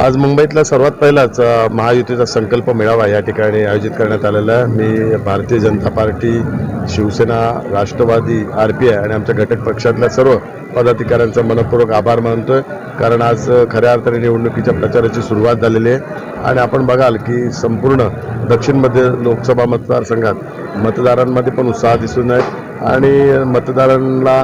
आज मुंबईतला सर्वात पहिलाच महायुतीचा संकल्प मेळावा या ठिकाणी आयोजित करण्यात आलेला आहे. मी Bharatiya Janata party Shiv Sena Rashtrawadi R P I आणि आमच्या घटक पक्षातल्या सर्व पदाधिकाऱ्यांचा मनपूर्वक आभार मानतोय. कारण आज खऱ्या अर्थाने निवडणुकीच्या प्रचाराची सुरुवात झालेली आहे. आणि आपण बघाल की संपूर्ण दक्षिणमध्ये लोकसभा मतदारसंघात मतदारांमध्ये पण उत्साह दिसून आहे. आणि मतदारांना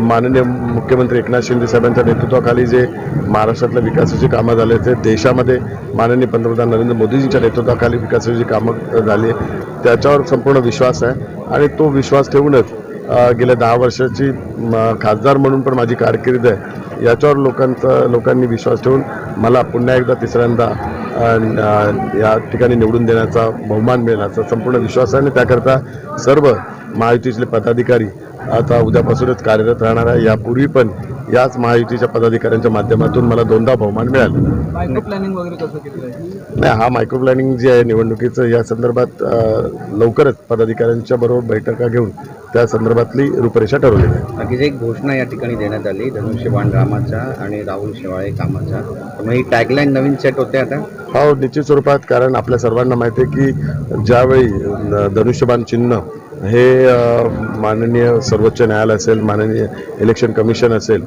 माननीय मुख्यमंत्री एकनाथ शिंदे साहेबांच्या नेतृत्वाखाली जे महाराष्ट्रातल्या विकासाची कामं झाले ते देशामध्ये माननीय पंतप्रधान नरेंद्र मोदीजींच्या नेतृत्वाखाली विकासाची कामं झाली त्याच्यावर संपूर्ण विश्वास आहे. आणि तो विश्वास ठेवूनच गेल्या दहा वर्षाची म, खासदार म्हणून पण माझी कारकीर्द आहे. याच्यावर लोकांचा लोकांनी विश्वास ठेवून मला पुन्हा एकदा तिसऱ्यांदा या ठिकाणी निवडून देण्याचा बहुमान मिळण्याचा संपूर्ण विश्वास आहे. आणि त्याकरता सर्व महायुतीतले पदाधिकारी आता उद्यापासूनच कार्यरत राहणार आहे. यापूर्वी पण याच महायुतीच्या पदाधिकाऱ्यांच्या माध्यमातून मला दोनदा बहुमान मिळाला. मायक्रो प्लॅनिंग वगैरे कसं केलेलं आहे? नाही हा मायक्रो प्लॅनिंग जे आहे निवडणुकीचं या संदर्भात लवकरच पदाधिकाऱ्यांच्या बरोबर बैठका घेऊन त्या संदर्भातली रूपरेषा ठरवली आहे. बाकीची एक घोषणा या ठिकाणी देण्यात आली धनुष्यबाण रामाचा आणि राहुल शेवाळे कामाचा. मग ही टॅगलाईन नवीन सेट होते आता? हो निश्चित स्वरूपात कारण आपल्या सर्वांना माहिती आहे की ज्यावेळी धनुष्यबाण चिन्ह हे माननीय सर्वोच्च न्यायालय असेल माननीय इलेक्शन कमिशन असेल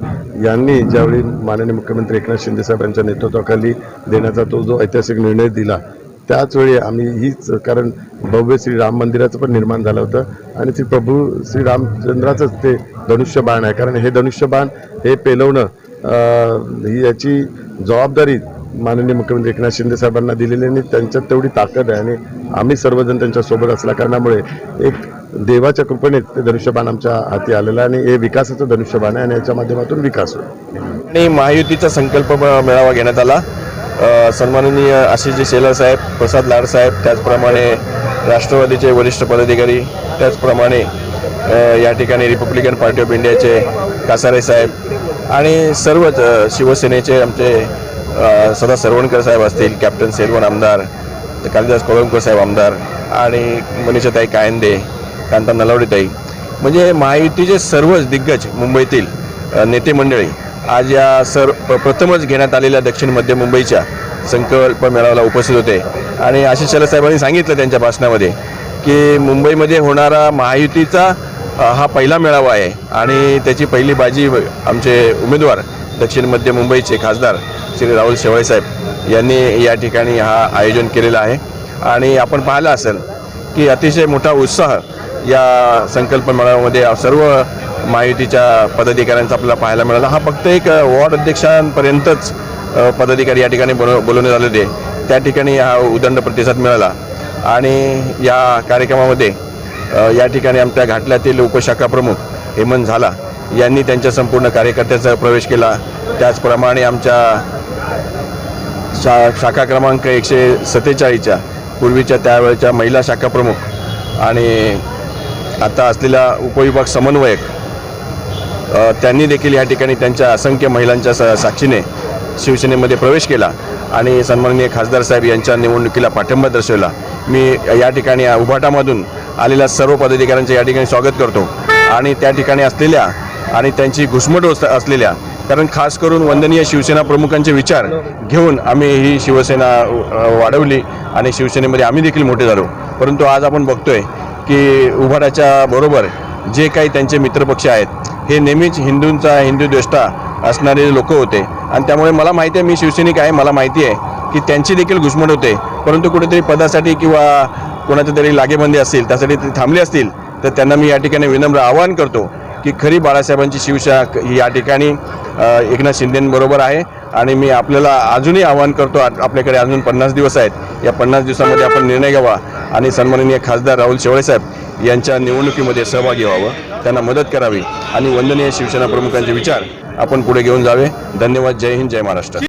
यांनी ज्यावेळी माननीय मुख्यमंत्री एकनाथ शिंदे यांच्या नेतृत्वाखाली देण्याचा तो जो ऐतिहासिक निर्णय दिला त्याचवेळी आम्ही हीच कारण भव्य श्री राम मंदिराचं पण निर्माण झालं होतं आणि श्री प्रभू श्री रामचंद्राचंच ते धनुष्यबाण आहे. कारण हे धनुष्यबाण हे पेलवणं ही याची जबाबदारी माननीय मुख्यमंत्री एकनाथ शिंदे साहेबांना दिलेली आणि त्यांच्यात तेवढी ताकद आहे. आणि आम्ही सर्वजण त्यांच्यासोबत असल्या कारणामुळे एक देवाच्या कृपेने ते धनुष्यबाण आमच्या हाती आलेलं आहे आणि हे विकासाचं धनुष्यबाण आहे आणि याच्या माध्यमातून विकास होईल. आणि महायुतीचा संकल्प मेळावा घेण्यात आला. सन्माननीय आशिषजी शेलार साहेब प्रसाद लाड साहेब त्याचप्रमाणे राष्ट्रवादीचे वरिष्ठ पदाधिकारी त्याचप्रमाणे या ठिकाणी रिपब्लिकन पार्टी ऑफ इंडियाचे कासारे साहेब आणि सर्वच शिवसेनेचे आमचे सदा सरवणकर साहेब असतील कॅप्टन सेलवन आमदार कालिदास कोळंबकर साहेब आमदार आणि मनीषाताई कायंदे कांता नलावडेताई म्हणजे महायुतीचे सर्वच दिग्गज मुंबईतील नेते मंडळी आज या सर प्रथमच घेण्यात आलेल्या दक्षिण मध्य मुंबईच्या संकल्प मेळाव्याला उपस्थित होते. आणि आशिष शेलार साहेबांनी सांगितलं त्यांच्या भाषणामध्ये की मुंबईमध्ये होणारा महायुतीचा हा पहिला मेळावा आहे. आणि त्याची पहिली बाजी आमचे उमेदवार दक्षिण मध्य मुंबईचे खासदार श्री राहुल शेवाळे साहेब यांनी या ठिकाणी हा आयोजन केलेला आहे. आणि आपण पाहिलं असेल की अतिशय मोठा उत्साह या संकल्प मेळाव्यामध्ये सर्व महायुतीच्या पदाधिकाऱ्यांचा आपल्याला पाहायला मिळाला. हा फक्त एक वॉर्ड अध्यक्षांपर्यंतच पदाधिकारी या ठिकाणी बोल बोलवण्यात आले होते त्या ठिकाणी हा उदंड प्रतिसाद मिळाला. आणि या कार्यक्रमामध्ये या ठिकाणी आमच्या घाटल्यातील उपशाखा प्रमुख हेमंत झाला. यांनी त्यांच्या संपूर्ण कार्यकर्त्याचा प्रवेश केला. त्याचप्रमाणे आमच्या शा शाखा क्रमांक एकशे सत्तेचाळीसच्या पूर्वीच्या त्यावेळेच्या महिला शाखा प्रमुख आणि आता असलेला उपविभाग समन्वयक त्यांनी देखील या ठिकाणी त्यांच्या असंख्य महिलांच्या सा साक्षीने शिवसेनेमध्ये प्रवेश केला आणि सन्माननीय खासदार साहेब यांच्या निवडणुकीला पाठिंबा दर्शवला. मी या ठिकाणी उभाटामधून आलेल्या सर्व पदाधिकाऱ्यांचे या ठिकाणी स्वागत करतो. आणि त्या ठिकाणी असलेल्या आणि त्यांची घुसमट असलेल्या कारण खास करून वंदनीय शिवसेना प्रमुखांचे विचार घेऊन आम्ही ही शिवसेना वाढवली आणि शिवसेनेमध्ये आम्ही देखील मोठे झालो. परंतु आज आपण बघतोय की उभाटाच्या बरोबर जे काही त्यांचे मित्रपक्ष आहेत हे नेहमीच हिंदूंचा हिंदू द्वेष्टा असणारे लोक होते. आणि त्यामुळे मला माहिती आहे मी शिवसैनिक आहे मला माहिती आहे की त्यांची देखील घुसमट होते. परंतु कुठेतरी पदासाठी किंवा कोणाच्या तरी लागेबंदी असतील त्यासाठी ते थांबले असतील तर त्यांना मी या ठिकाणी विनम्र आवाहन करतो की खरी बाळासाहेबांची शिवशा ही या ठिकाणी एकनाथ शिंदेबरोबर आहे. आणि मी आपल्याला अजूनही आवाहन करतो आ- आपल्याकडे अजून पन्नास दिवस आहेत. या पन्नास दिवसामध्ये आपण निर्णय घ्यावा. आणि सन्माननीय खासदार राहुल शेवाळेसाहेब यांच्या निवडणुकीमध्ये सहभागी व्हावं त्यांना मदत करावी आणि वंदनीय शिवसेना प्रमुखांचे विचार आपण पुढे घेऊन जावे. धन्यवाद. जय हिंद जय महाराष्ट्र.